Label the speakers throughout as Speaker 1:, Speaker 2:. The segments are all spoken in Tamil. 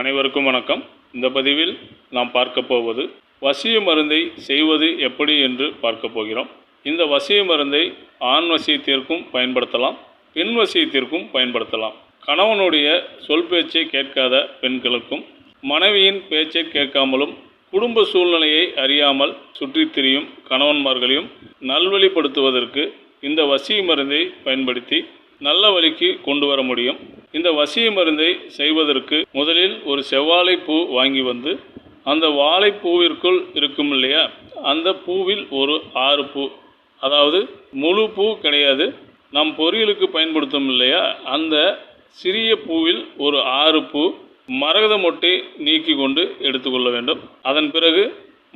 Speaker 1: அனைவருக்கும் வணக்கம். இந்த பதிவில் நாம் பார்க்க போவது வசிய மருந்தை செய்வது எப்படி என்று பார்க்க போகிறோம். இந்த வசிய மருந்தை ஆண் வசியத்திற்கும் பயன்படுத்தலாம் பெண் வசியத்திற்கும் பயன்படுத்தலாம். கணவனுடைய சொல் பேச்சை கேட்காத பெண்களுக்கும் மனைவியின் பேச்சை கேட்காமலும் குடும்ப சூழ்நிலையை அறியாமல் சுற்றித் திரியும் கணவன்மார்களையும் நல்வழிப்படுத்துவதற்கு இந்த வசிய மருந்தை பயன்படுத்தி நல்ல வழிக்கு கொண்டு வர முடியும். இந்த வசிய மருந்தை செய்வதற்கு முதலில் ஒரு செவ்வாழை பூ வாங்கி வந்து அந்த வாழைப்பூவிற்குள் இருக்கும் இல்லையா அந்த பூவில் ஒரு ஆறு பூ. அதாவது முழு பூ கிடையாது. நம் பொரியலுக்கு பயன்படுத்தும் இல்லையா அந்த சிறிய பூவில் ஒரு ஆறு பூ மரகத மொட்டை நீக்கி கொண்டு எடுத்துக்கொள்ள வேண்டும். அதன் பிறகு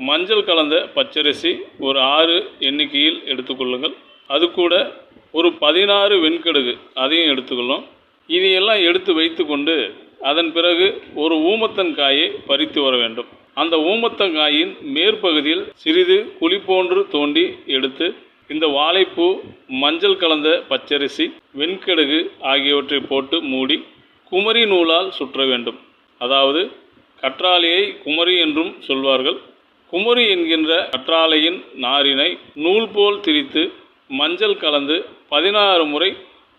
Speaker 1: மஞ்சள் கலந்த பச்சரிசி ஒரு ஆறு எண்ணிக்கையில் எடுத்துக்கொள்ளுங்கள் அது கூட ஒரு பதினாறு வெண்கடுகு அதையும் எடுத்துக்கொள்ளும். இதையெல்லாம் எடுத்து வைத்துக்கொண்டு அதன் பிறகு ஒரு ஊமத்தன் காயை பறித்து வர வேண்டும். அந்த ஊமத்தங்காயின் மேற்பகுதியில் சிறிது குழி போன்று தோண்டி எடுத்து இந்த வாழைப்பூ மஞ்சள் கலந்த பச்சரிசி வெண்கடுகு ஆகியவற்றை போட்டு மூடி குமரி நூலால் சுற்ற வேண்டும். அதாவது கற்றாழையை குமரி என்றும் சொல்வார்கள். குமரி என்கின்ற கற்றாழையின் நாரினை நூல் போல் திரித்து மஞ்சள் கலந்து பதினாறு முறை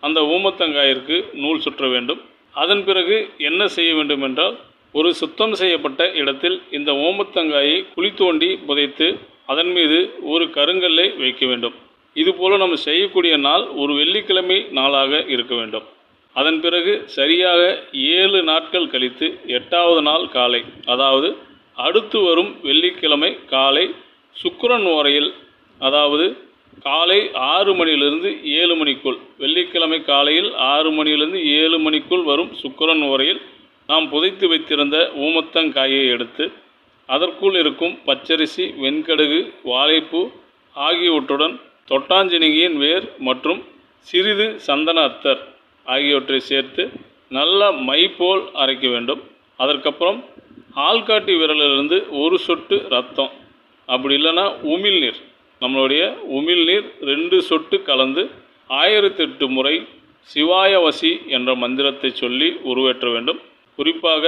Speaker 1: அந்த ஊமத்தங்காயிற்கு நூல் சுற்ற வேண்டும். அதன் பிறகு என்ன செய்ய வேண்டும் என்றால் ஒரு சுத்தம் செய்யப்பட்ட இடத்தில் இந்த ஓமத்தங்காயை குழி தோண்டி புதைத்து அதன் மீது ஒரு கருங்கல்லை வைக்க வேண்டும். இதுபோல நம்ம செய்யக்கூடிய நாள் ஒரு வெள்ளிக்கிழமை நாளாக இருக்க வேண்டும். அதன் பிறகு சரியாக ஏழு நாட்கள் கழித்து எட்டாவது நாள் காலை அதாவது அடுத்து வரும் வெள்ளிக்கிழமை காலை சுக்கரன் ஓரையில் அதாவது காலை ஆறு மணியிலிருந்து ஏழு மணிக்குள் வெள்ளிக்கிழமை காலையில் ஆறு மணியிலிருந்து ஏழு மணிக்குள் வரும் சுக்கிரன் உரையில் நாம் புதைத்து வைத்திருந்த ஊமத்தங்காயை எடுத்து அதற்குள் இருக்கும் பச்சரிசி வெண்கடுகு வாழைப்பூ ஆகியவற்றுடன் தொட்டாஞ்சினியின் வேர் மற்றும் சிறிது சந்தன அத்தர் ஆகியவற்றை சேர்த்து நல்ல மை போல் அரைக்க வேண்டும். அதற்கப்புறம் ஆள்காட்டி விரலிலிருந்து ஒரு சொட்டு ரத்தம். அப்படி இல்லைன்னா உமிழ்நீர். நம்மளுடைய உமிழ்நீர் ரெண்டு சொட்டு கலந்து ஆயிரத்தெட்டு முறை சிவாயவசி என்ற மந்திரத்தை சொல்லி உருவேற்ற வேண்டும். குறிப்பாக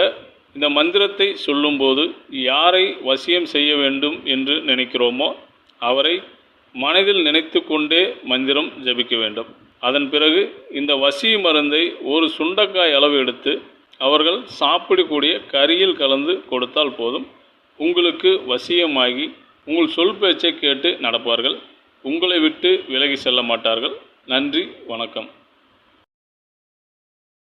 Speaker 1: இந்த மந்திரத்தை சொல்லும்போது யாரை வசியம் செய்ய வேண்டும் என்று நினைக்கிறோமோ அவரை மனதில் நினைத்து கொண்டே மந்திரம் ஜபிக்க வேண்டும். அதன் பிறகு இந்த வசி மருந்தை ஒரு சுண்டக்காய் அளவு எடுத்து அவர்கள் சாப்பிடக்கூடிய கறியில் கலந்து கொடுத்தால் போதும். உங்களுக்கு வசியமாகி உங்கள் சொல் பேச்சை கேட்டு நடப்பார்கள். உங்களை விட்டு விலகி செல்ல மாட்டார்கள். நன்றி வணக்கம்.